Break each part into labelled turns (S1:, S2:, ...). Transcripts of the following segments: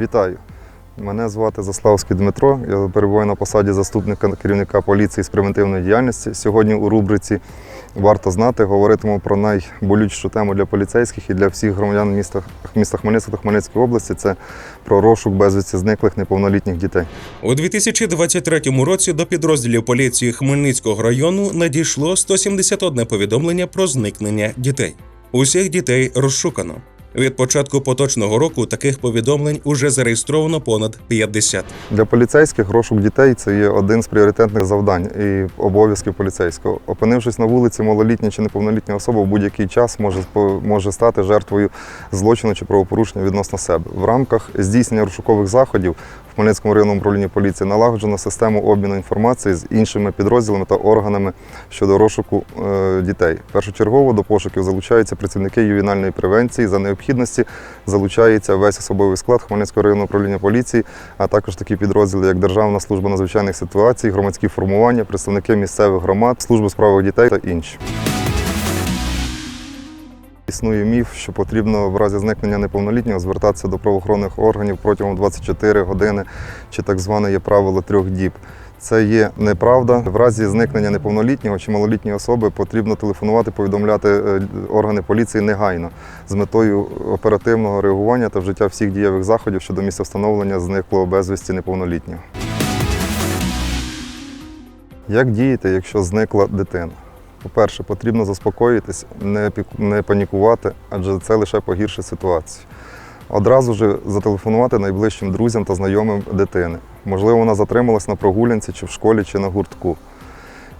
S1: Вітаю! Мене звати Заславський Дмитро. Я перебуваю на посаді заступника керівника поліції з превентивної діяльності. Сьогодні у рубриці Варто знати говоритиму про найболючішу тему для поліцейських і для всіх громадян міста, міста Хмельницького та Хмельницької області. Це про розшук безвісті зниклих неповнолітніх дітей.
S2: У 2023 році до підрозділів поліції Хмельницького району надійшло 171 повідомлення про зникнення дітей. Усіх дітей розшукано. Від початку поточного року таких повідомлень уже зареєстровано понад 50.
S1: Для поліцейських розшук дітей це є один з пріоритетних завдань і обов'язків поліцейського. Опинившись на вулиці, малолітня чи неповнолітня особа в будь-який час може, може стати жертвою злочину чи правопорушення відносно себе. В рамках здійснення розшукових заходів Хмельницькому районному управлінні поліції налагоджено систему обміну інформації з іншими підрозділами та органами щодо розшуку е, дітей. Першочергово до пошуків залучаються працівники ювенальної превенції. За необхідності залучається весь особовий склад Хмельницького районного управління поліції, а також такі підрозділи, як Державна служба надзвичайних ситуацій, громадські формування, представники місцевих громад, служби справах дітей та інші. Існує міф, що потрібно в разі зникнення неповнолітнього звертатися до правоохоронних органів протягом 24 години, чи так зване є правило трьох діб. Це є неправда. В разі зникнення неповнолітнього чи малолітньої особи потрібно телефонувати, повідомляти е, органи поліції негайно з метою оперативного реагування та вжиття всіх дієвих заходів щодо місця встановлення зниклого безвісті неповнолітнього. Як діяти, якщо зникла дитина? По-перше, потрібно заспокоїтись, не, не панікувати, адже це лише погіршить ситуацію. Одразу ж зателефонувати найближчим друзям та знайомим дитини. Можливо, вона затрималась на прогулянці, чи в школі, чи на гуртку.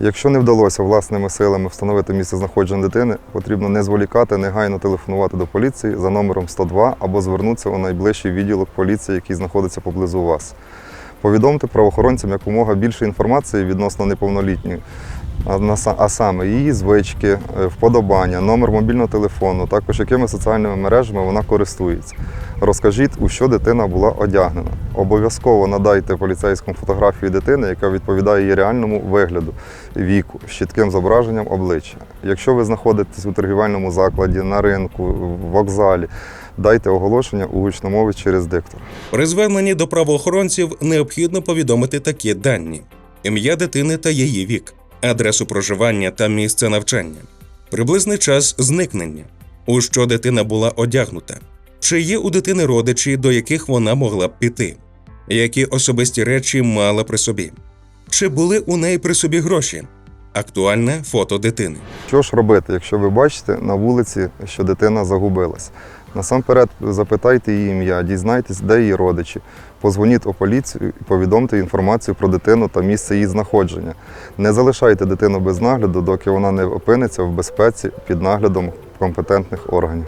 S1: Якщо не вдалося власними силами встановити місце знаходження дитини, потрібно не зволікати, негайно телефонувати до поліції за номером 102 або звернутися у найближчий відділок поліції, який знаходиться поблизу вас. Повідомте правоохоронцям якомога більше інформації відносно неповнолітньої, а саме її звички, е, вподобання, номер мобільного телефону, також якими соціальними мережами вона користується. Розкажіть, у що дитина була одягнена. Обов'язково надайте поліцейському фотографію дитини, яка відповідає її реальному вигляду, віку, з чітким зображенням обличчя. Якщо ви знаходитесь у торгівельному закладі, на ринку, в вокзалі, дайте оголошення у гучномові через диктор.
S2: При зверненні до правоохоронців необхідно повідомити такі дані: ім'я дитини та її вік, адресу проживання та місце навчання, приблизний час зникнення, у що дитина була одягнута, чи є у дитини родичі, до яких вона могла б піти, які особисті речі мала при собі, чи були у неї при собі гроші, актуальне фото дитини.
S1: Що ж робити, якщо ви бачите на вулиці, що дитина загубилась? Насамперед запитайте її ім'я, дізнайтесь, де її родичі, позвоніть у поліцію і повідомте інформацію про дитину та місце її знаходження. Не залишайте дитину без нагляду, доки вона не опиниться в безпеці під наглядом компетентних органів.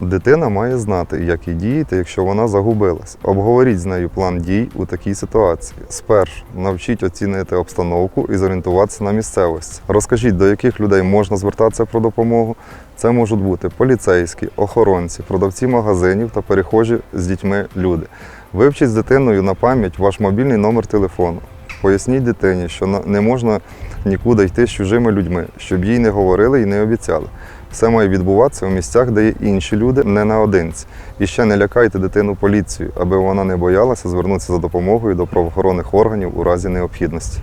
S1: Дитина має знати, як їй діяти, якщо вона загубилась. Обговоріть з нею план дій у такій ситуації. Спершу навчіть оцінити обстановку і зорієнтуватися на місцевості. Розкажіть, до яких людей можна звертатися про допомогу. Це можуть бути поліцейські, охоронці, продавці магазинів та перехожі з дітьми люди. Вивчіть з дитиною на пам'ять ваш мобільний номер телефону. Поясніть дитині, що не можна нікуди йти з чужими людьми, щоб їй не говорили і не обіцяли. Все має відбуватися у місцях, де є інші люди, не наодинці. І ще не лякайте дитину поліцію, аби вона не боялася звернутися за допомогою до правоохоронних органів у разі необхідності.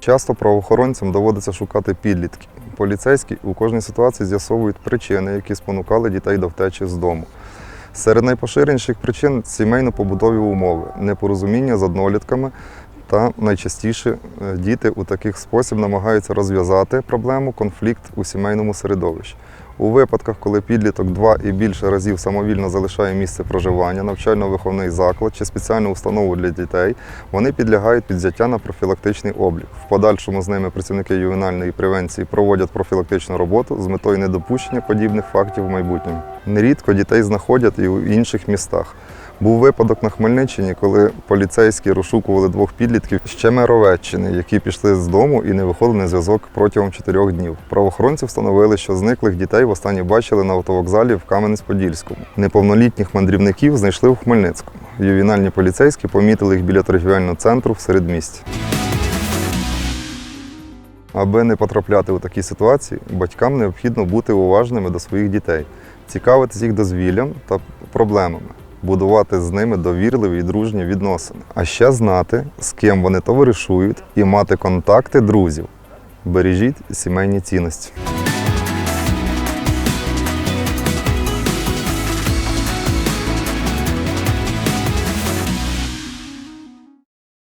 S1: Часто правоохоронцям доводиться шукати підлітків. Поліцейські у кожній ситуації з'ясовують причини, які спонукали дітей до втечі з дому. Серед найпоширеніших причин сімейно-побутові умови, непорозуміння з однолітками та найчастіше е, діти у таких спосіб намагаються розв'язати проблему, конфлікт у сімейному середовищі. У випадках, коли підліток два і більше разів самовільно залишає місце проживання, навчально-виховний заклад чи спеціальну установу для дітей, вони підлягають під взяття на профілактичний облік. В подальшому з ними працівники ювенальної превенції проводять профілактичну роботу з метою недопущення подібних фактів в майбутньому. Нерідко дітей знаходять і у інших містах. Був випадок на Хмельниччині, коли поліцейські розшукували двох підлітків з Чемеровеччини, які пішли з дому і не виходили на зв'язок протягом чотирьох днів. Правоохоронці встановили, що зниклих дітей востаннє бачили на автовокзалі в Кам'янець-Подільському. Неповнолітніх мандрівників знайшли в Хмельницькому. Ювінальні поліцейські помітили їх біля торгівельного центру в середмісті. Аби не потрапляти у такі ситуації, батькам необхідно бути уважними до своїх дітей. цікавитись їх дозвіллям та проблемами, будувати з ними довірливі і дружні відносини, а ще знати, з ким вони товаришують, і мати контакти друзів. Бережіть сімейні цінності.